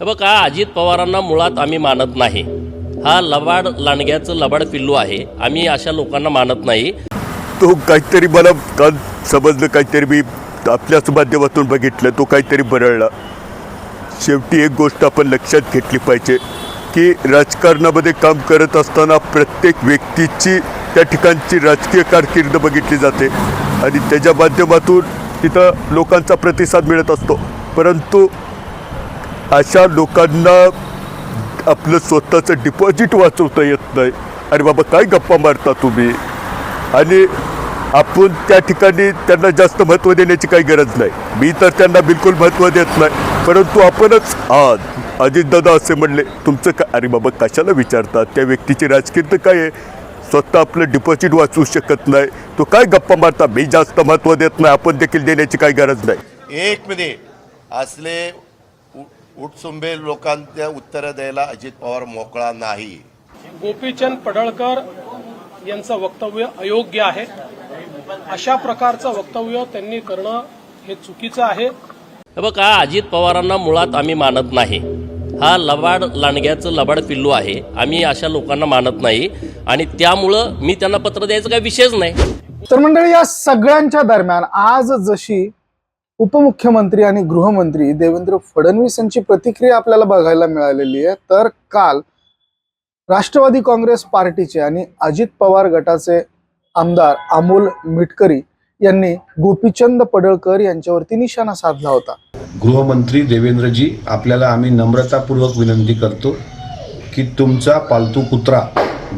बघा अजित पवारांना मुळात आम्ही मानत नाही. हा लबाड लांडग्याचं लबाड पिल्लू आहे. आम्ही अशा लोकांना मानत नाही. तो काहीतरी मला काल समजलं काहीतरी मी आपल्याच माध्यमातून बघितलं तो काहीतरी बरळला. शेवटी एक गोष्ट आपण लक्षात घेतली पाहिजे की राजकारणामध्ये काम करत असताना प्रत्येक व्यक्तीची त्या ठिकाणची राजकीय कारकीर्द बघितली जाते. आणि त्याच्या माध्यमातून तिथं लोकांचा प्रतिसाद मिळत असतो. परंतु अशा लोकांना आपलं स्वतःचं डिपॉझिट वाचवता येत नाही. अरे बाबा काय गप्पा मारता तुम्ही? आणि आपण त्या ठिकाणी त्यांना जास्त महत्त्व देण्याची काही गरज नाही. मी तर त्यांना बिलकुल महत्त्व देत नाही. परंतु आपणच आज अजितदादा असे म्हणले तुमचं का अरे बाबा कशाला विचारतात? त्या व्यक्तीची राजकीय काय आहे? स्वतः आपलं डिपॉझिट वाचवू शकत नाही. तो काय गप्पा मारता? मी जास्त महत्त्व देत नाही. आपण देखील देण्याची काही गरज नाही. एक मिनिट. असले उठसुंबे लोकांच्या उत्तरं द्यायला अजित पवार मोकळा नाही. गोपीचंद पडळकर यांचं वक्तव्य अयोग्य आहे. अशा प्रकारचं वक्तव्य त्यांनी करणं हे चुकीचं आहे. हे बघा अजित पवारांना मुळात आम्ही मानत नाही. हा लबाड लांडग्याचं लबाड पिल्लू आहे. आम्ही अशा लोकांना मानत नाही. आणि त्यामुळं मी त्यांना पत्र द्यायचा काही विषयच नाही. तर मंडळी या सगळ्यांच्या दरम्यान आज जशी उपमुख्यमंत्री आणि गृहमंत्री देवेंद्र फडणवीस यांची प्रतिक्रिया आपल्याला बघायला मिळालेली आहे. तर काल राष्ट्रवादी काँग्रेस पार्टीचे आणि अजित पवार गटाचे आमदार अमोल मिटकरी यांनी गोपीचंद पडळकर यांच्यावरती निशाणा साधला होता. गृहमंत्री देवेंद्रजी आपल्याला आम्ही नम्रतापूर्वक विनंती करतो की तुमचा पालतू कुत्रा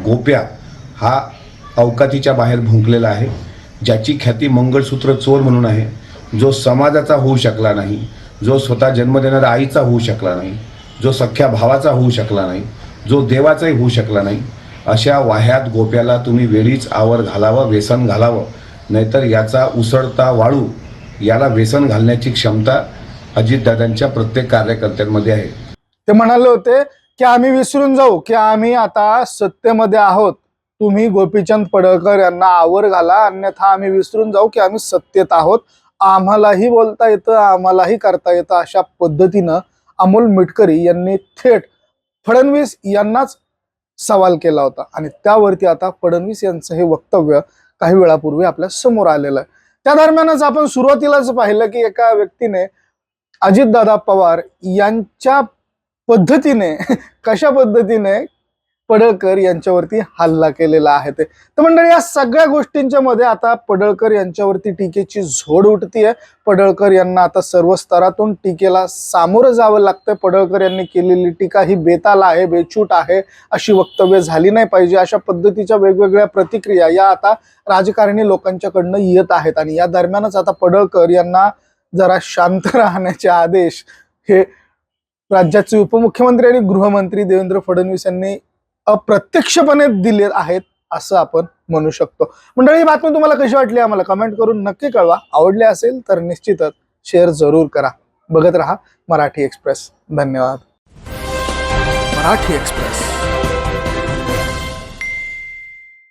गोप्या हा अवकातीच्या बाहेर भुंकलेला आहे ज्याची ख्याती मंगळसूत्र चोर म्हणून आहे. जो समाजाचा होऊ शकला नाही जो स्वतः जन्म देणाऱ्या आईचा होऊ शकला नाही जो सख्या भावाचा होऊ शकला नाही जो देवाचाही होऊ शकला नाही अशा वाह्यात गोप्याला तुम्ही वेळीच आवर घालावं व्यसन घालावं. नाहीतर याचा उसळता वाळू याला व्यसन घालण्याची क्षमता अजितदादांच्या प्रत्येक कार्यकर्त्यांमध्ये आहे. ते म्हणाले होते की आम्ही विसरून जाऊ की आम्ही आता सत्तेमध्ये आहोत. तुम्ही गोपीचंद पडळकर यांना आवर घाला अन्यथा आम्ही विसरून जाऊ की आम्ही सत्तेत आहोत. आम्हालाही बोलता येतं आम्हालाही करता येतं अशा पद्धतीनं अमोल मिटकरी यांनी थेट फडणवीस यांनाच सवाल केला होता. आणि त्यावरती आता फडणवीस यांचं हे वक्तव्य काही वेळापूर्वी आपल्यासमोर आलेलं आहे. त्या दरम्यानच आपण सुरुवातीलाच पाहिलं की एका व्यक्तीने अजितदादा पवार यांच्या पद्धतीने कशा पद्धतीने पडळकर यांच्यावरती हल्ला केलेला आहे ते. तर मंडळी या सगळ्या गोष्टींच्या मध्ये आता पडळकर यांच्यावरती टीकेची झोड उठतीये. पडळकर यांना आता सर्व स्तरातून टीकेला सामोरं जावं लागतंय. पडळकर यांनी केलेली टीका ही बेताल आहे बेछूट आहे अशी वक्तव्य झाली नाही पाहिजे. अशा पद्धतीच्या वेगवेगळ्या प्रतिक्रिया या आता राजकारणी लोकांच्याकडनं येत आहेत आणि या दरम्यानच आता पडळकर यांना जरा शांत राहण्याचे आदेश हे राज्याचे उपमुख्यमंत्री आणि गृहमंत्री देवेंद्र फडणवीस यांनी अप्रत्यक्षपणे दिले आहेत असं आपण म्हणू शकतो. मंडळी ही बातमी तुम्हाला कशी वाटली आम्हाला कमेंट करून नक्की कळवा. आवडले असेल तर निश्चितच शेअर जरूर करा. बघत रहा मराठी एक्सप्रेस धन्यवाद. मराठी एक्सप्रेस